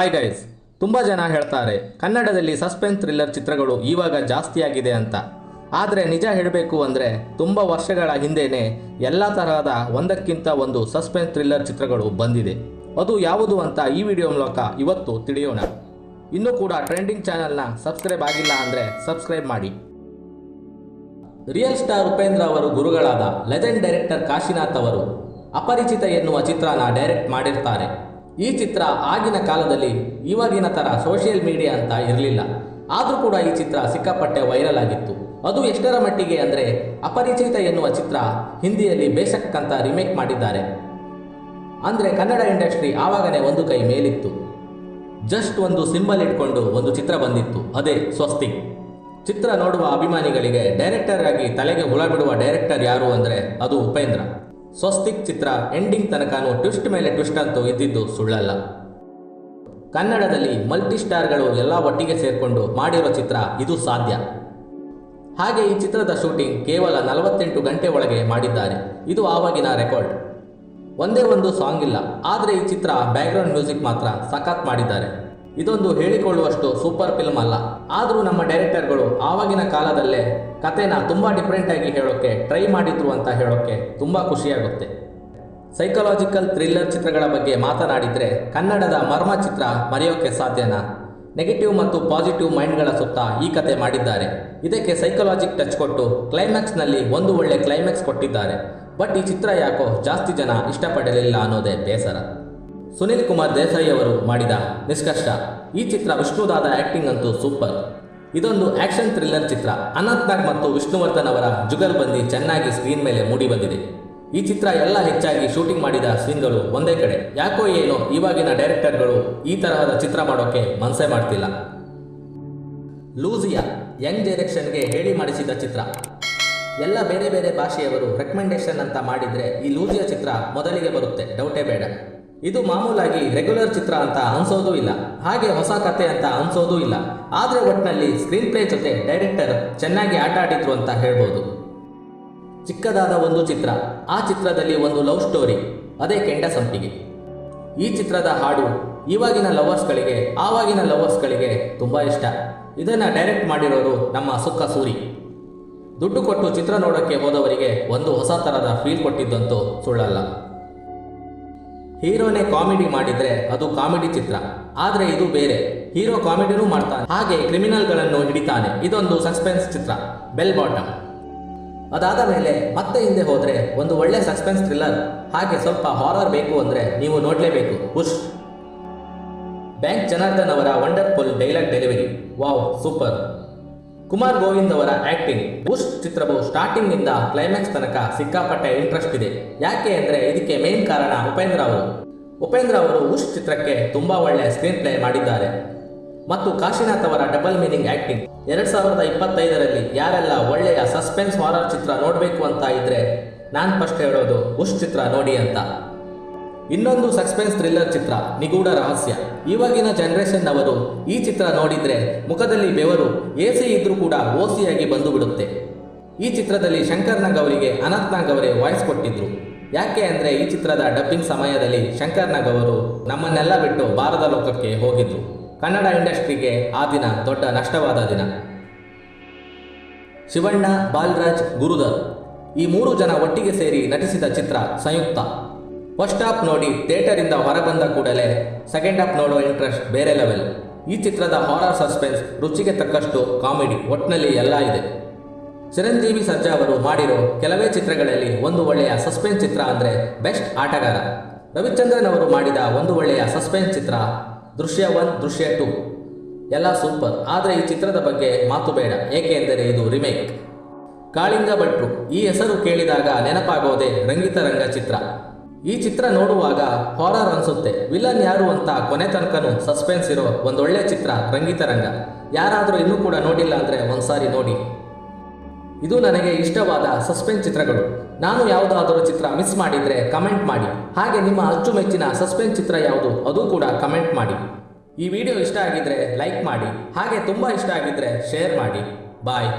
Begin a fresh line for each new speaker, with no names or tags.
Hi guys ತುಂಬ ಜನ ಹೇಳ್ತಾರೆ, ಕನ್ನಡದಲ್ಲಿ ಸಸ್ಪೆನ್ಸ್ ಥ್ರಿಲ್ಲರ್ ಚಿತ್ರಗಳು ಇವಾಗ ಜಾಸ್ತಿಯಾಗಿದೆ ಅಂತ. ಆದರೆ ನಿಜ ಹೇಳಬೇಕು ಅಂದರೆ ತುಂಬ ವರ್ಷಗಳ ಹಿಂದೆಯೇ ಎಲ್ಲ ತರಹದ ಒಂದಕ್ಕಿಂತ ಒಂದು ಸಸ್ಪೆನ್ಸ್ ಥ್ರಿಲ್ಲರ್ ಚಿತ್ರಗಳು ಬಂದಿದೆ. ಅದು ಯಾವುದು ಅಂತ ಈ ವಿಡಿಯೋ ಮೂಲಕ ಇವತ್ತು ತಿಳಿಯೋಣ. ಇನ್ನೂ ಕೂಡ ಟ್ರೆಂಡಿಂಗ್ ಚಾನಲ್ನ ಸಬ್ಸ್ಕ್ರೈಬ್ ಆಗಿಲ್ಲ ಅಂದರೆ ಸಬ್ಸ್ಕ್ರೈಬ್ ಮಾಡಿ. ರಿಯಲ್ ಸ್ಟಾರ್ ಉಪೇಂದ್ರ ಅವರು ಗುರುಗಳಾದ ಲೆಜೆಂಡ್ ಡೈರೆಕ್ಟರ್ ಕಾಶಿನಾಥ್ ಅವರು ಅಪರಿಚಿತ ಎನ್ನುವ ಚಿತ್ರನ ಡೈರೆಕ್ಟ್ ಮಾಡಿರ್ತಾರೆ. ಈ ಚಿತ್ರ ಆಗಿನ ಕಾಲದಲ್ಲಿ ಇವಾಗಿನ ಥರ ಸೋಷಿಯಲ್ ಮೀಡಿಯಾ ಅಂತ ಇರಲಿಲ್ಲ. ಆದರೂ ಕೂಡ ಈ ಚಿತ್ರ ಸಿಕ್ಕಾಪಟ್ಟೆ ವೈರಲ್ ಆಗಿತ್ತು. ಅದು ಎಷ್ಟರ ಮಟ್ಟಿಗೆ ಅಂದರೆ ಅಪರಿಚಿತ ಎನ್ನುವ ಚಿತ್ರ ಹಿಂದಿಯಲ್ಲಿ ಬೇಷಕ್ ಅಂತ ರಿಮೇಕ್ ಮಾಡಿದ್ದಾರೆ. ಅಂದರೆ ಕನ್ನಡ ಇಂಡಸ್ಟ್ರಿ ಆವಾಗನೇ ಒಂದು ಕೈ ಮೇಲಿತ್ತು. ಜಸ್ಟ್ ಒಂದು ಸಿಂಬಲ್ ಇಟ್ಕೊಂಡು ಒಂದು ಚಿತ್ರ ಬಂದಿತ್ತು. ಅದೇ ಸ್ವಸ್ತಿ. ಚಿತ್ರ ನೋಡುವ ಅಭಿಮಾನಿಗಳಿಗೆ ಡೈರೆಕ್ಟರ್ ಆಗಿ ತಲೆಗೆ ಹುಳ ಬಿಡುವ ಡೈರೆಕ್ಟರ್ ಯಾರು ಅಂದರೆ ಅದು ಉಪೇಂದ್ರ. ಸ್ವಸ್ತಿಕ್ ಚಿತ್ರ ಎಂಡಿಂಗ್ ತನಕನೂ ಟ್ವಿಸ್ಟ್ ಮೇಲೆ ಟ್ವಿಸ್ಟ್ ಅಂತೂ ಇದ್ದಿದ್ದು ಸುಳ್ಳಲ್ಲ. ಕನ್ನಡದಲ್ಲಿ ಮಲ್ಟಿ ಸ್ಟಾರ್ಗಳು ಎಲ್ಲ ಒಟ್ಟಿಗೆ ಸೇರಿಕೊಂಡು ಮಾಡಿರೋ ಚಿತ್ರ ಇದು ಸಾಧ್ಯ. ಹಾಗೆ ಈ ಚಿತ್ರದ ಶೂಟಿಂಗ್ ಕೇವಲ ನಲವತ್ತೆಂಟು ಗಂಟೆ ಒಳಗೆ ಮಾಡಿದ್ದಾರೆ. ಇದು ಆವಾಗಿನ ರೆಕಾರ್ಡ್. ಒಂದೇ ಒಂದು ಸಾಂಗ್ ಇಲ್ಲ, ಆದರೆ ಈ ಚಿತ್ರ ಬ್ಯಾಕ್ಗ್ರೌಂಡ್ ಮ್ಯೂಸಿಕ್ ಮಾತ್ರ ಸಖತ್ ಮಾಡಿದ್ದಾರೆ. ಇದೊಂದು ಹೇಳಿಕೊಳ್ಳುವಷ್ಟು ಸೂಪರ್ ಫಿಲ್ಮ್ ಅಲ್ಲ. ಆದರೂ ನಮ್ಮ ಡೈರೆಕ್ಟರ್ಗಳು ಆವಾಗಿನ ಕಾಲದಲ್ಲೇ ಕತೆನ ತುಂಬ ಡಿಫ್ರೆಂಟ್ ಆಗಿ ಹೇಳೋಕ್ಕೆ ಟ್ರೈ ಮಾಡಿದ್ರು ಅಂತ ಹೇಳೋಕ್ಕೆ ತುಂಬ ಖುಷಿಯಾಗುತ್ತೆ. ಸೈಕಲಾಜಿಕಲ್ ಥ್ರಿಲ್ಲರ್ ಚಿತ್ರಗಳ ಬಗ್ಗೆ ಮಾತನಾಡಿದರೆ ಕನ್ನಡದ ಮರ್ಮ ಚಿತ್ರ ಮರೆಯೋಕ್ಕೆ ಸಾಧ್ಯನಾ? ನೆಗೆಟಿವ್ ಮತ್ತು ಪಾಸಿಟಿವ್ ಮೈಂಡ್ಗಳ ಸುತ್ತ ಈ ಕತೆ ಮಾಡಿದ್ದಾರೆ. ಇದಕ್ಕೆ ಸೈಕಲಾಜಿಕ್ ಟಚ್ ಕೊಟ್ಟು ಕ್ಲೈಮ್ಯಾಕ್ಸ್ನಲ್ಲಿ ಒಂದು ಒಳ್ಳೆ ಕ್ಲೈಮ್ಯಾಕ್ಸ್ ಕೊಟ್ಟಿದ್ದಾರೆ. ಬಟ್ ಈ ಚಿತ್ರ ಯಾಕೋ ಜಾಸ್ತಿ ಜನ ಇಷ್ಟಪಡಲಿಲ್ಲ ಅನ್ನೋದೇ ಬೇಸರ. ಸುನಿಲ್ ಕುಮಾರ್ ದೇಸಾಯಿ ಅವರು ಮಾಡಿದ ನಿಷ್ಕರ್ಷ. ಈ ಚಿತ್ರ ವಿಷ್ಣುದಾದ ಆಕ್ಟಿಂಗ್ ಅಂತೂ ಸೂಪರ್. ಇದೊಂದು ಆಕ್ಷನ್ ಥ್ರಿಲ್ಲರ್ ಚಿತ್ರ. ಅನಂತ್ನಾಗ್ ಮತ್ತು ವಿಷ್ಣುವರ್ಧನ್ ಅವರ ಜುಗಲ್ಬಂದಿ ಚೆನ್ನಾಗಿ ಸ್ಕ್ರೀನ್ ಮೇಲೆ ಮೂಡಿ ಬಂದಿದೆ. ಈ ಚಿತ್ರ ಎಲ್ಲ ಹೆಚ್ಚಾಗಿ ಶೂಟಿಂಗ್ ಮಾಡಿದ ಸೀನ್ಗಳು ಒಂದೇ ಕಡೆ. ಯಾಕೋ ಏನೋ ಇವಾಗಿನ ಡೈರೆಕ್ಟರ್ಗಳು ಈ ತರಹದ ಚಿತ್ರ ಮಾಡೋಕೆ ಮನಸ್ಸೇ ಮಾಡ್ತಿಲ್ಲ. ಲೂಸಿಯಾ, ಯಂಗ್ ಡೈರೆಕ್ಷನ್ಗೆ ಹೇಳಿ ಮಾಡಿಸಿದ ಚಿತ್ರ. ಎಲ್ಲ ಬೇರೆ ಬೇರೆ ಭಾಷೆಯವರು ರೆಕಮೆಂಡೇಶನ್ ಅಂತ ಮಾಡಿದರೆ ಈ ಲೂಸಿಯಾ ಚಿತ್ರ ಮೊದಲಿಗೆ ಬರುತ್ತೆ. ಡೌಟೇ ಬೇಡ. ಇದು ಮಾಮೂಲಾಗಿ ರೆಗ್ಯುಲರ್ ಚಿತ್ರ ಅಂತ ಅನ್ಸೋದೂ ಇಲ್ಲ. ಹಾಗೆ ಹೊಸ ಕತೆ ಅಂತ ಅನ್ಸೋದೂ ಇಲ್ಲ. ಆದರೆ ಒಟ್ಟಿನಲ್ಲಿ ಸ್ಕ್ರೀನ್ ಪ್ಲೇ ಜೊತೆ ಡೈರೆಕ್ಟರ್ ಚೆನ್ನಾಗಿ ಆಟ ಆಡಿದ್ರು ಅಂತ ಹೇಳ್ಬೋದು. ಚಿಕ್ಕದಾದ ಒಂದು ಚಿತ್ರ. ಆ ಚಿತ್ರದಲ್ಲಿ ಒಂದು ಲವ್ ಸ್ಟೋರಿ ಅದೇ ಕೆಂಡ ಸಂಪಿಗೆ. ಈ ಚಿತ್ರದ ಹಾಡು ಇವಾಗಿನ ಲವರ್ಸ್ಗಳಿಗೆ ಆವಾಗಿನ ಲವರ್ಸ್ಗಳಿಗೆ ತುಂಬ ಇಷ್ಟ. ಇದನ್ನು ಡೈರೆಕ್ಟ್ ಮಾಡಿರೋರು ನಮ್ಮ ಸುಕ್ಕ ಸೂರಿ. ದುಡ್ಡು ಕೊಟ್ಟು ಚಿತ್ರ ನೋಡೋಕ್ಕೆ ಹೋದವರಿಗೆ ಒಂದು ಹೊಸ ಥರದ ಫೀಲ್ ಕೊಟ್ಟಿದ್ದಂತೂ ಸುಳ್ಳಲ್ಲ. ಹೀರೋನೇ ಕಾಮಿಡಿ ಮಾಡಿದ್ರೆ ಅದು ಕಾಮಿಡಿ ಚಿತ್ರ. ಆದರೆ ಇದು ಬೇರೆ. ಹೀರೋ ಕಾಮಿಡಿನೂ ಮಾಡ್ತಾನೆ. ಹಾಗೆ ಕ್ರಿಮಿನಲ್ಗಳನ್ನು ಹಿಡಿತಾನೆ. ಇದೊಂದು ಸಸ್ಪೆನ್ಸ್ ಚಿತ್ರ. Bell bottom. ಅದಾದ ಮೇಲೆ ಮತ್ತೆ ಹಿಂದೆ ಹೋದ್ರೆ ಒಂದು ಒಳ್ಳೆ ಸಸ್ಪೆನ್ಸ್ ಥ್ರಿಲ್ಲರ್. ಹಾಗೆ ಸ್ವಲ್ಪ ಹಾರರ್ ಬೇಕು ಅಂದ್ರೆ ನೀವು ನೋಡಲೇಬೇಕು. ಪುಷ್ ಬ್ಯಾಂಕ್ ಜನಾರ್ದನ್ ಅವರ wonderful dialogue delivery. Wow, super. Kumar Govind ಅವರ ಆಕ್ಟಿಂಗ್ ಬುಷ್ ಚಿತ್ರವು ಸ್ಟಾರ್ಟಿಂಗ್ನಿಂದ ಕ್ಲೈಮ್ಯಾಕ್ಸ್ ತನಕ ಸಿಕ್ಕಾಪಟ್ಟೆ ಇಂಟ್ರೆಸ್ಟ್ ಇದೆ. ಯಾಕೆ ಅಂದರೆ ಇದಕ್ಕೆ ಮೇನ್ ಕಾರಣ ಉಪೇಂದ್ರ ಅವರು. ಉಪೇಂದ್ರ ಅವರು ಉಷ್ ಚಿತ್ರಕ್ಕೆ ತುಂಬಾ ಒಳ್ಳೆ ಸ್ಕ್ರೀನ್ ಪ್ಲೇ ಮಾಡಿದ್ದಾರೆ. ಮತ್ತು ಕಾಶಿನಾಥ್ ಅವರ ಡಬಲ್ ಮೀನಿಂಗ್ ಆಕ್ಟಿಂಗ್ ಎರಡ್ ಸಾವಿರದ ಇಪ್ಪತ್ತೈದರಲ್ಲಿ ಯಾರೆಲ್ಲ ಒಳ್ಳೆಯ ಸಸ್ಪೆನ್ಸ್ ಹಾರರ್ ಚಿತ್ರ ನೋಡಬೇಕು ಅಂತ ಇದ್ರೆ ನಾನು ಫಸ್ಟ್ ಹೇಳೋದು ಉಷ್ ಚಿತ್ರ ನೋಡಿ ಅಂತ. ಇನ್ನೊಂದು ಸಸ್ಪೆನ್ಸ್ ಥ್ರಿಲ್ಲರ್ ಚಿತ್ರ, ನಿಗೂಢ ರಹಸ್ಯ. ಇವಾಗಿನ ಜನರೇಷನ್ ಅವರು ಈ ಚಿತ್ರ ನೋಡಿದ್ರೆ ಮುಖದಲ್ಲಿ ಬೆವರು, ಎಸಿ ಇದ್ರೂ ಕೂಡ ಓಸಿಯಾಗಿ ಬಂದು ಬಿಡುತ್ತೆ ಈ ಚಿತ್ರದಲ್ಲಿ ಶಂಕರ್ ನಾಗ್ ಅವರಿಗೆ ಅನಂತ್ ನಾಗ್ ಅವರೇ ವಾಯ್ಸ್ ಕೊಟ್ಟಿದ್ರು. ಯಾಕೆ ಅಂದ್ರೆ ಈ ಚಿತ್ರದ ಡಬ್ಬಿಂಗ್ ಸಮಯದಲ್ಲಿ ಶಂಕರ್ ನಾಗ್ ಅವರು ನಮ್ಮನ್ನೆಲ್ಲ ಬಿಟ್ಟು ಭಾರತ ಲೋಕಕ್ಕೆ ಹೋಗಿದ್ರು. ಕನ್ನಡ ಇಂಡಸ್ಟ್ರಿಗೆ ಆ ದಿನ ದೊಡ್ಡ ನಷ್ಟವಾದ ದಿನ. ಶಿವಣ್ಣ, ಬಾಲರಾಜ್ ಗುರುದರ್ ಈ ಮೂರು ಜನ ಒಟ್ಟಿಗೆ ಸೇರಿ ನಟಿಸಿದ ಚಿತ್ರ ಸಂಯುಕ್ತ. ಫಸ್ಟ್ ಹಾಫ್ ನೋಡಿ ಥಿಯೇಟರಿಂದ ಹೊರಬಂದ ಕೂಡಲೇ ಸೆಕೆಂಡ್ ಹಾಫ್ ನೋಡೋ ಇಂಟ್ರೆಸ್ಟ್ ಬೇರೆ ಲೆವೆಲ್ ಈ ಚಿತ್ರದ ಹಾರರ್ ಸಸ್ಪೆನ್ಸ್ ರುಚಿಗೆ ತಕ್ಕಷ್ಟು ಕಾಮಿಡಿ ಒಟ್ನಲ್ಲಿ ಎಲ್ಲ ಇದೆ. ಚಿರಂಜೀವಿ ಸರ್ಜಾ ಅವರು ಮಾಡಿರೋ ಕೆಲವೇ ಚಿತ್ರಗಳಲ್ಲಿ ಒಂದು ಒಳ್ಳೆಯ ಸಸ್ಪೆನ್ಸ್ ಚಿತ್ರ ಅಂದರೆ ಬೆಸ್ಟ್ ಆಟಗಾರ. ರವಿಚಂದ್ರನ್ ಅವರು ಮಾಡಿದ ಒಂದು ಒಳ್ಳೆಯ ಸಸ್ಪೆನ್ಸ್ ಚಿತ್ರ ದೃಶ್ಯ ಒನ್ ದೃಶ್ಯ ಟು ಎಲ್ಲ ಸೂಪರ್ ಆದರೆ ಈ ಚಿತ್ರದ ಬಗ್ಗೆ ಮಾತು ಬೇಡ. ಏಕೆಂದರೆ ಇದು ರಿಮೇಕ್ ಕಾಳಿಂಗ ಭಟ್ರು ಈ ಹೆಸರು ಕೇಳಿದಾಗ ನೆನಪಾಗೋದೇ ರಂಗಿತರಂಗ ಚಿತ್ರ. ಈ ಚಿತ್ರ ನೋಡುವಾಗ ಹಾರರ್ ಅನ್ಸುತ್ತೆ. ವಿಲನ್ ಯಾರು ಅಂತ ಕೊನೆ ತನಕನೂ ಸಸ್ಪೆನ್ಸ್ ಇರೋ ಒಂದೊಳ್ಳೆ ಚಿತ್ರ ರಂಗಿತರಂಗ ಯಾರಾದರೂ ಇನ್ನೂ ಕೂಡ ನೋಡಿಲ್ಲ ಅಂದರೆ ಒಂದ್ಸಾರಿ ನೋಡಿ. ಇದು ನನಗೆ ಇಷ್ಟವಾದ ಸಸ್ಪೆನ್ಸ್ ಚಿತ್ರಗಳು. ನಾನು ಯಾವುದಾದರೂ ಚಿತ್ರ ಮಿಸ್ ಮಾಡಿದರೆ ಕಮೆಂಟ್ ಮಾಡಿ. ಹಾಗೆ ನಿಮ್ಮ ಅಚ್ಚುಮೆಚ್ಚಿನ ಸಸ್ಪೆನ್ಸ್ ಚಿತ್ರ ಯಾವುದು ಅದು ಕೂಡ ಕಮೆಂಟ್ ಮಾಡಿ. ಈ ವಿಡಿಯೋ ಇಷ್ಟ ಆಗಿದ್ರೆ ಲೈಕ್ ಮಾಡಿ. ಹಾಗೆ ತುಂಬ ಇಷ್ಟ ಆಗಿದ್ರೆ ಶೇರ್ ಮಾಡಿ. ಬಾಯ್